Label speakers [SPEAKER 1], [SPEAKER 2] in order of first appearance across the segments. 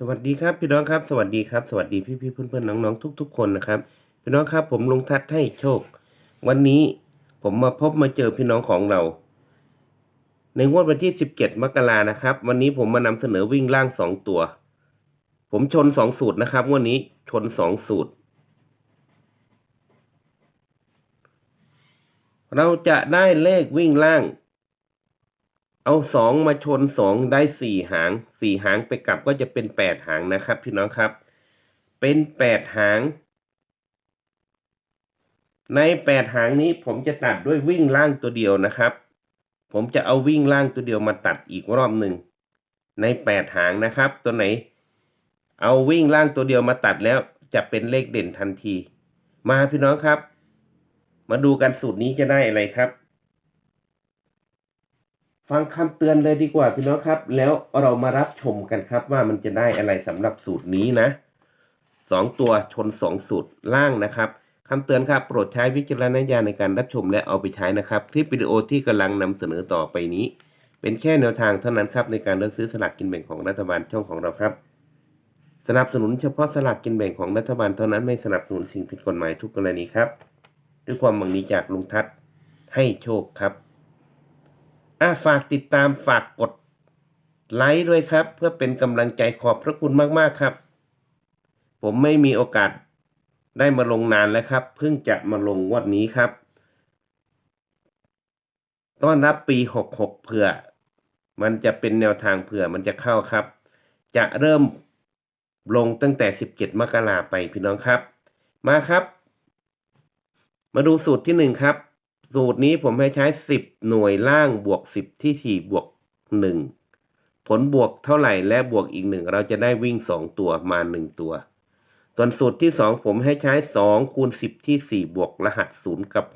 [SPEAKER 1] สวัสดีครับพี่น้องครับสวัสดีครับสวัสดีพี่พี่ๆเพื่อนเพื่อนๆน้องๆทุกๆคนนะครับพี่น้องครับผมลุงทัศให้โชค วันนี้ผมมาพบมาเจอพี่น้องของเรา ในงวดวันที่17มกรานะครับ วันนี้ผมมานำเสนอวิ่งล่างสองตัว ผมชนสองสูตรนะครับวันนี้ชนสองสูตร เราจะได้เลขวิ่งล่าง เอาสองมาชนสองได้สี่หางสี่หางไปกลับก็จะเป็นแปดหางนะครับพี่น้องครับ เป็นแปดหาง ในแปดหางนี้ผมจะตัดด้วยวิ่งล่างตัวเดียวนะครับ ผมจะเอาวิ่งล่างตัวเดียวมาตัดอีกรอบหนึ่งในแปดหางนะครับ ตัวไหน เอาวิ่งล่างตัวเดียวมาตัดแล้วจะเป็นเลขเด่นทันที มาพี่น้องครับ มาดูกันสูตรนี้จะได้อะไรครับ ฟังคำเตือนเลยดีกว่าพี่น้องครับ แล้วเรามารับชมกันครับว่ามันจะได้อะไรสำหรับสูตรนี้นะสองตัวชนสองสูตรล่างนะครับคำเตือนครับ โปรดใช้วิจารณญาณในการรับชมและเอาไปใช้นะครับ คลิปวิดีโอที่กำลังนำเสนอต่อไปนี้ เป็นแค่แนวทางเท่านั้นครับในการเลือกซื้อสลากกินแบ่งของรัฐบาลช่องของเราครับ สนับสนุนเฉพาะสลากกินแบ่งของรัฐบาลเท่านั้นไม่สนับสนุนสิ่งผิดกฎหมายทุกกรณีครับ ด้วยความหวังดีจากลุงทัศน์ให้โชคครับ อะฝากติดตามฝากกดไลค์ด้วยครับ เพื่อเป็นกำลังใจขอบพระคุณมากๆครับ ผมไม่มีโอกาสได้มาลงนานแล้วครับ เพิ่งจะมาลงวันนี้ครับ ต้อนรับปี 66 เผื่อ มันจะเป็นแนวทางเผื่อมันจะเข้าครับ จะเริ่มลงตั้งแต่ 17 มกราไปพี่น้องครับ มาครับ มาดูสูตรที่หนึ่งครับ สูตรนี้ผมให้ใช้ 10 หน่วยล่างบวก 10 ที่ถี่บวก 1 ผลบวกเท่าไหร่และบวกอีกหนึ่งเราจะได้วิ่ง 2 ตัวมา 1 ตัว ส่วนสูตรที่ 2 ผมให้ใช้ 2 คูณ 10 ที่ 4 บวกรหัส 0 กับ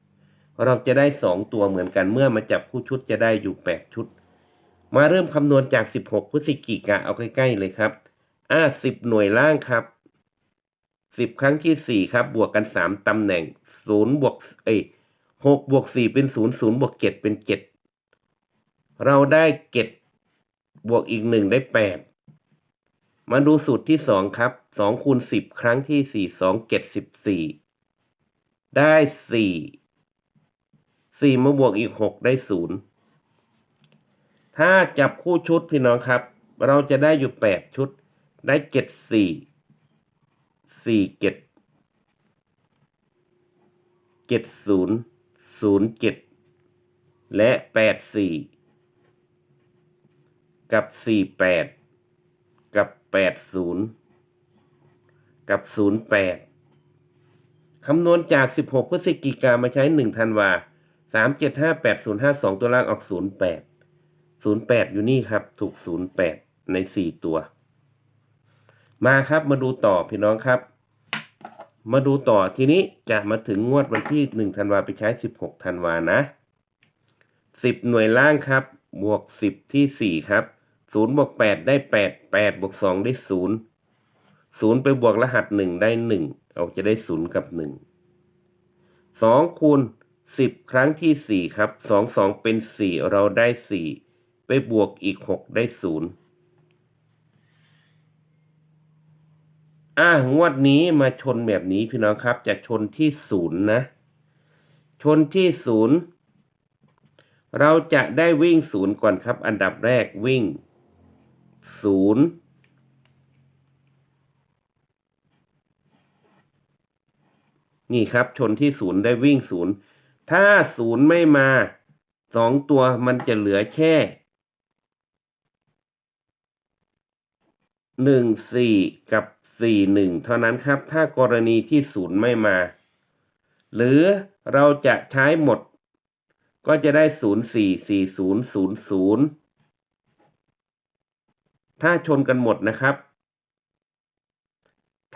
[SPEAKER 1] 6 เราจะได้ 2 ตัวเหมือนกันเมื่อมาจับคู่ชุดจะได้อยู่ 8 ชุด มาเริ่มคำนวณจาก 16 พฤศจิกาเอาใกล้ ๆ เลยครับ อ่า10 หน่วยล่างครับสิบครั้งที่สี่ครับ บวกกันสามตำแหน่งศูนย์บวกเอ้ย หกบวกสี่เป็นศูนย์ศูนย์บวกเจ็ดเป็นเจ็ดเราได้เจ็ดบวกอีกหนึ่งได้แปดมาดูสูตรที่สองครับสองคูณสิบครั้งที่สี่สองเจ็ดสิบสี่ได้สี่สี่มาบวกอีกหกได้ศูนย์ถ้าจับคู่ชุดพี่น้องครับ เราจะได้อยู่แปดชุด ได้เจ็ดสี่สี่เจ็ดเจ็ดศูนย์ ศูนย์เจ็ดและแปดสี่กับสี่แปดกับแปดศูนย์กับศูนย์แปดคำนวณจากสิบหกพฤศจิกามาใช้หนึ่งธันวาสามเจ็ดห้าแปดศูนย์ห้าสองตัวล่างออกศูนย์แปดศูนย์แปดอยู่นี่ครับ ถูกศูนย์แปดในสี่ตัว มาครับมาดูต่อพี่น้องครับ มาดูต่อทีนี้จะมาถึงงวดวันที่ 1 ธันวาไปใช้ 16 ธันวานะ 10 หน่วยล่างครับ บวก 10 ที่ 4 ครับ0บวก8 ได้ 8 8บวก2 ได้ 0 0 ไปบวกรหัส 1 ได้ 1 เอาจะได้ 0 กับ 1 2 คูณ 10 ครั้งที่ 4 ครับ 2 2 เป็น 4 เราได้ 4 ไปบวกอีก 6 ได้ 0 อ่างวดนี้มาชนแบบนี้พี่น้องครับ จะชนที่ศูนย์นะ ชนที่ศูนย์เราจะได้วิ่งศูนย์ก่อนครับ อันดับแรกวิ่งศูนย์นี่ครับ ชนที่ศูนย์ได้วิ่งศูนย์ถ้าศูนย์ไม่มาสองตัวมันจะเหลือแค่ หนึ่งสี่กับสี่หนึ่งเท่านั้นครับ ถ้ากรณีที่ศูนย์ไม่มา หรือเราจะใช้หมด ก็จะได้ศูนย์สี่สี่ศูนย์ศูนย์ศูนย์ถ้าชนกันหมดนะครับ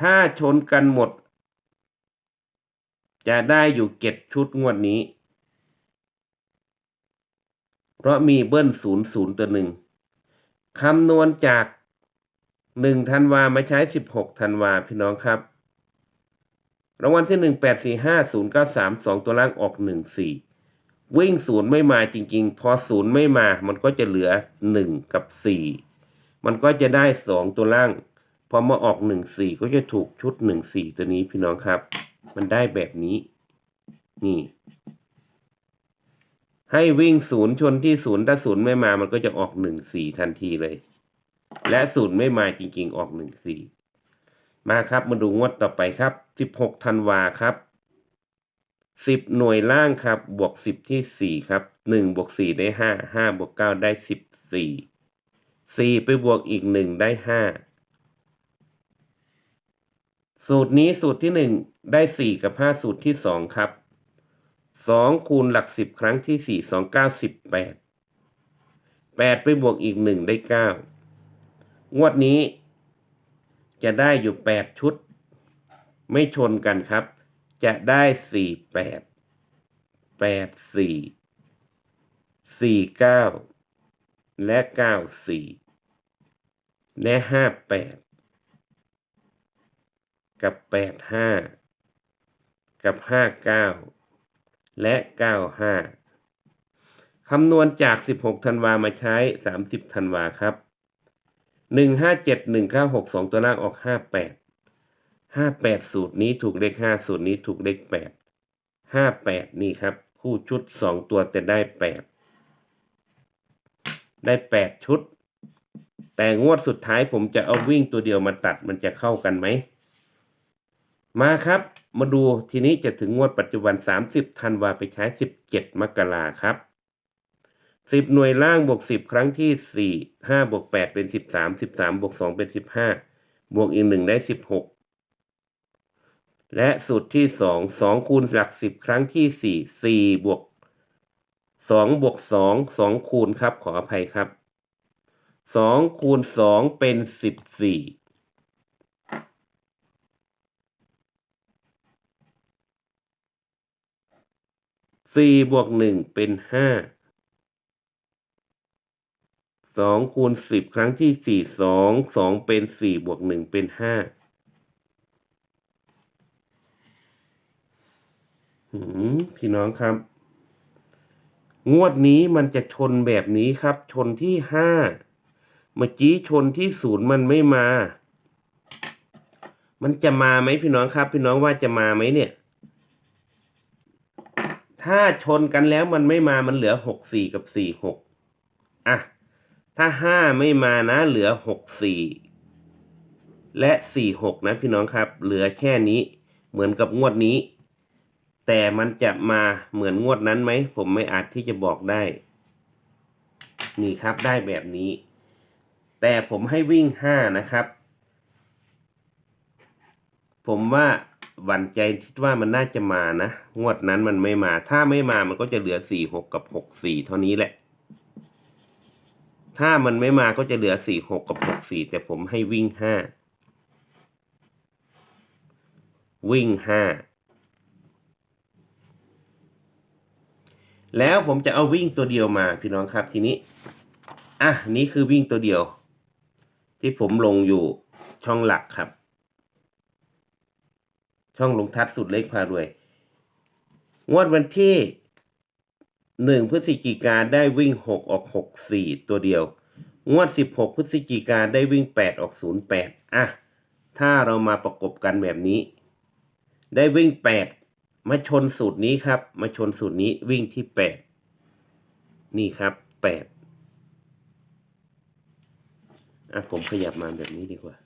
[SPEAKER 1] ถ้าชนกันหมด จะได้อยู่เจ็ดชุดงวดนี้ เพราะมีเบิ้ลศูนย์ศูนย์ตัวหนึ่งคำนวณจาก หนึ่งธันวามาใช้สิบหกธันวาพี่น้องครับ รางวัลที่หนึ่งแปดสี่ห้าศูนย์เก้าสามสองตัวล่างออกหนึ่งสี่วิ่งศูนย์ไม่มาจริง ๆ พอศูนย์ไม่มามันก็จะเหลือหนึ่งกับสี่มันก็จะได้สองตัวล่าง พอมาออกหนึ่งสี่ก็จะถูกชุดหนึ่งสี่ตัวนี้พี่น้องครับ มันได้แบบนี้ นี่ ให้วิ่งศูนย์ชนที่ศูนย์ถ้าศูนย์ไม่มามันก็จะออกหนึ่งสี่ทันทีเลย และศูนย์ไม่มาจริง ๆ ออกหนึ่งสี่มาครับมาดูงวดต่อไปครับสิบหกธันวาครับสิบหน่วยล่างครับ บวกสิบที่สี่ครับหนึ่งบวกสี่ได้ห้าห้าบวกเก้าได้สิบสี่สี่ไปบวกอีกหนึ่งได้ห้าสูตรนี้สูตรที่หนึ่งได้สี่กับห้าสูตรที่สองครับสองคูณหลักสิบครั้งที่สี่สองเก้าสิบแปดแปดไปบวกอีกหนึ่งได้เก้า งวดนี้ จะได้อยู่แปดชุด ไม่ชนกันครับ จะได้สี่แปดแปดสี่สี่เก้าและเก้าสี่และห้าแปดกับแปดห้ากับห้าเก้าและเก้าห้าคำนวณจากสิบหกธันวามาใช้สามสิบธันวาครับ หนึ่งห้าเจ็ดหนึ่งเก้าหกสองตัวล่างออกห้าแปดห้าแปดสูตรนี้ถูกเลขห้าสูตรนี้ถูกเลขแปดห้าแปดนี่ครับ คู่ชุดสองตัวจะได้แปดได้แปดชุด แต่งวดสุดท้ายผมจะเอาวิ่งตัวเดียวมาตัดมันจะเข้ากันไหม มาครับ มาดูทีนี้จะถึงงวดปัจจุบัน 30ธันวาไปใช้ 17 มกราครับ สิบหน่วยล่างบวกสิบครั้งที่สี่ห้าบวกแปดเป็นสิบสามสิบสามบวกสองเป็นสิบห้าบวกอีกหนึ่งได้สิบหกและสูตรที่สองสองคูณหลักสิบครั้งที่สี่สี่บวกสองบวกสองสองคูณครับขออภัยครับสองคูณสองเป็นสิบสี่สี่บวกหนึ่งเป็นห้า สองคูณสิบครั้งที่สี่สองสองเป็นสี่บวกหนึ่งเป็นห้าหืมพี่น้องครับ งวดนี้มันจะชนแบบนี้ครับ ชนที่ห้าเมื่อกี้ชนที่ศูนย์มันไม่มา มันจะมาไหมพี่น้องครับ พี่น้องว่าจะมาไหมเนี่ย ถ้าชนกันแล้วมันไม่มามันเหลือหกสี่กับสี่หกอะ ถ้าห้าไม่มานะเหลือหกสี่และสี่หกนะพี่น้องครับ เหลือแค่นี้เหมือนกับงวดนี้ แต่มันจะมาเหมือนงวดนั้นไหม ผมไม่อาจที่จะบอกได้ นี่ครับได้แบบนี้ แต่ผมให้วิ่งห้านะครับ ผมว่าหวั่นใจคิดว่ามันน่าจะมานะ งวดนั้นมันไม่มา ถ้าไม่มามันก็จะเหลือสี่หกกับหกสี่เท่านี้แหละ ถ้ามันไม่มาก็จะเหลือสี่หกกับหกสี่แต่ผมให้วิ่งห้าวิ่งห้าแล้วผมจะเอาวิ่งตัวเดียวมาพี่น้องครับทีนี้ อะนี่คือวิ่งตัวเดียว ที่ผมลงอยู่ช่องหลักครับ ช่องลงทัดสุดเล็กพารวย งวดวันที่ หนึ่งพฤศจิกาได้วิ่งหกออกหกสี่ตัวเดียว งวดสิบหกพฤศจิกาได้วิ่งแปดออกศูนย์แปดอะ ถ้าเรามาประกบกันแบบนี้ ได้วิ่งแปดมาชนสูตรนี้ครับ มาชนสูตรนี้วิ่งที่แปดนี่ครับแปดอะผมขยับมาแบบนี้ดีกว่า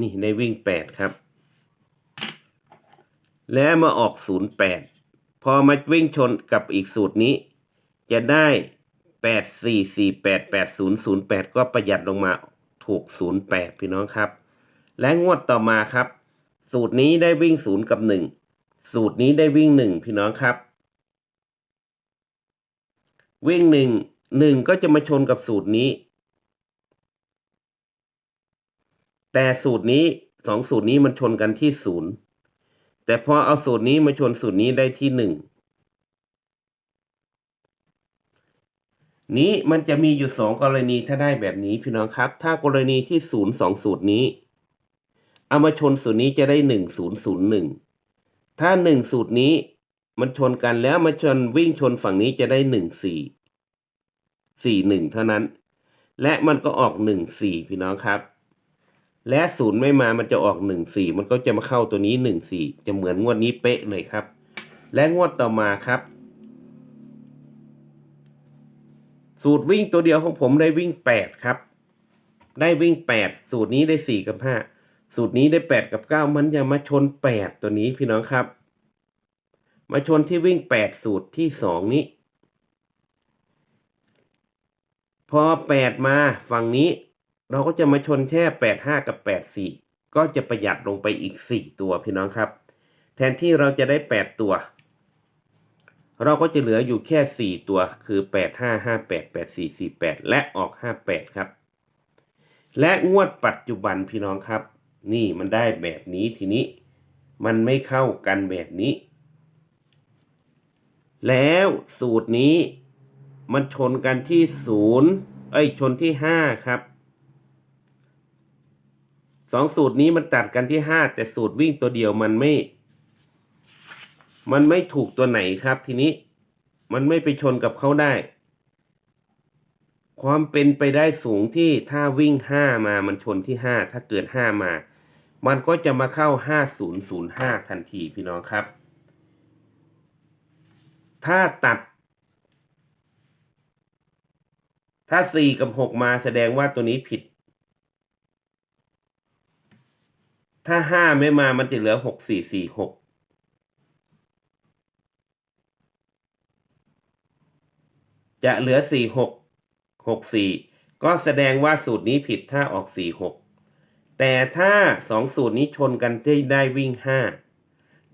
[SPEAKER 1] นี่ได้วิ่งแปดครับ แล้วมาออกศูนย์แปดพอมาวิ่งชนกับอีกสูตรนี้ จะได้แปดสี่สี่แปดแปดศูนย์ศูนย์แปดก็ประหยัดลงมาถูกศูนย์แปดพี่น้องครับ และงวดต่อมาครับ สูตรนี้ได้วิ่งศูนย์กับหนึ่งสูตรนี้ได้วิ่งหนึ่งพี่น้องครับ วิ่งหนึ่งหนึ่งก็จะมาชนกับสูตรนี้ แต่สูตรนี้สองสูตรนี้มันชนกันที่ศูนย์ แต่พอเอาสูตรนี้มาชนสูตรนี้ได้ที่หนึ่งนี้มันจะมีอยู่สองกรณีถ้าได้แบบนี้พี่น้องครับ ถ้ากรณีที่ศูนย์สองสูตรนี้ เอามาชนสูตรนี้จะได้หนึ่งศูนย์ศูนย์หนึ่งถ้าหนึ่งสูตรนี้มันชนกันแล้วมาชนวิ่งชนฝั่งนี้จะได้หนึ่งสี่สี่หนึ่งเท่านั้น และมันก็ออกหนึ่งสี่พี่น้องครับ และศูนย์ไม่มามันจะออกหนึ่งสี่มันก็จะมาเข้าตัวนี้หนึ่งสี่จะเหมือนงวดนี้เป๊ะเลยครับ และงวดต่อมาครับ สูตรวิ่งตัวเดียวของผมได้วิ่งแปดครับ ได้วิ่งแปดสูตรนี้ได้สี่กับห้าสูตรนี้ได้แปดกับเก้ามันจะมาชนแปดตัวนี้พี่น้องครับ มาชนที่วิ่งแปดสูตรที่สองนี้ พอแปดมาฝั่งนี้ เราก็จะมาชนแค่แปดห้ากับแปดสี่ก็จะประหยัดลงไปอีกสี่ตัวพี่น้องครับ แทนที่เราจะได้แปดตัว เราก็จะเหลืออยู่แค่สี่ตัวคือแปดห้าห้าและออกห้าแปดครับ และงวดปัจจุบันพี่น้องครับ นี่มันได้แบบนี้ทีนี้ มันไม่เข้ากันแบบนี้ แล้วสูตรนี้มันชนกันที่ศูนย์เอ้ยชนที่ห้าครับ สองสูตรนี้มันตัดกันที่ห้าแต่สูตรวิ่งตัวเดียวมันไม่ มันไม่ถูกตัวไหนครับ ทีนี้มันไม่ไปชนกับเขาได้ ความเป็นไปได้สูงที่ถ้าวิ่งห้ามามันชนที่ห้าถ้าเกิดห้ามา มันก็จะมาเข้าห้าศูนย์ศูนย์ห้าทันทีพี่น้องครับ ถ้าตัด ถ้าสี่กับหกมาแสดงว่าตัวนี้ผิด ถ้าห้าไม่มามันจะเหลือหกสี่สี่หกจะเหลือสี่หกหกสี่ก็แสดงว่าสูตรนี้ผิดถ้าออกสี่หกแต่ถ้าสองสูตรนี้ชนกันจะได้วิ่งห้า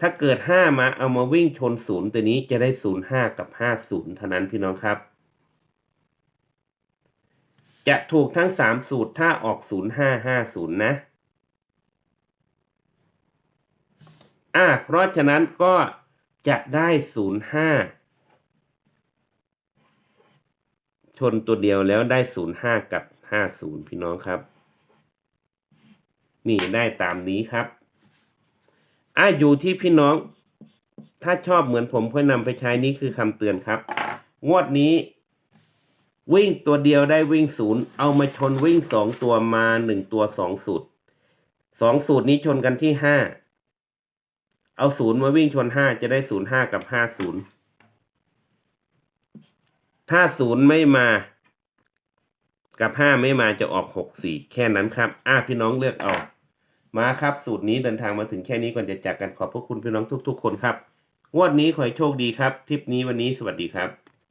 [SPEAKER 1] ถ้าเกิดห้ามาเอามาวิ่งชนศูนย์ตัวนี้จะได้ศูนย์ห้ากับห้าศูนย์เท่านั้นพี่น้องครับ จะถูกทั้งสามสูตรถ้าออกศูนย์ห้าห้าศูนย์นะ อ่าเพราะฉะนั้นก็จะได้ศูนย์ห้าชนตัวเดียวแล้วได้ศูนย์ห้ากับห้าศูนย์พี่น้องครับ นี่ได้ตามนี้ครับอะอยู่ที่พี่น้อง ถ้าชอบเหมือนผมค่อยนำไปใช้นี่คือคำเตือนครับ งวดนี้ วิ่งตัวเดียวได้วิ่งศูนย์เอามาชนวิ่งสองตัวมาหนึ่งตัวสองสูตรสองสูตรนี้ชนกันที่ห้า เอาศูนย์มาวิ่งชนห้าจะได้ศูนย์ห้ากับห้าศูนย์ถ้าศูนย์ไม่มา กับห้าไม่มาจะออกหกสี่แค่นั้นครับ อ้าพี่น้องเลือกเอา มาครับสูตรนี้เดินทางมาถึงแค่นี้ก่อนจะจากกันขอบพระคุณพี่น้องทุก ๆ คนครับ งวดนี้ขอให้โชคดีครับทริปนี้วันนี้สวัสดีครับ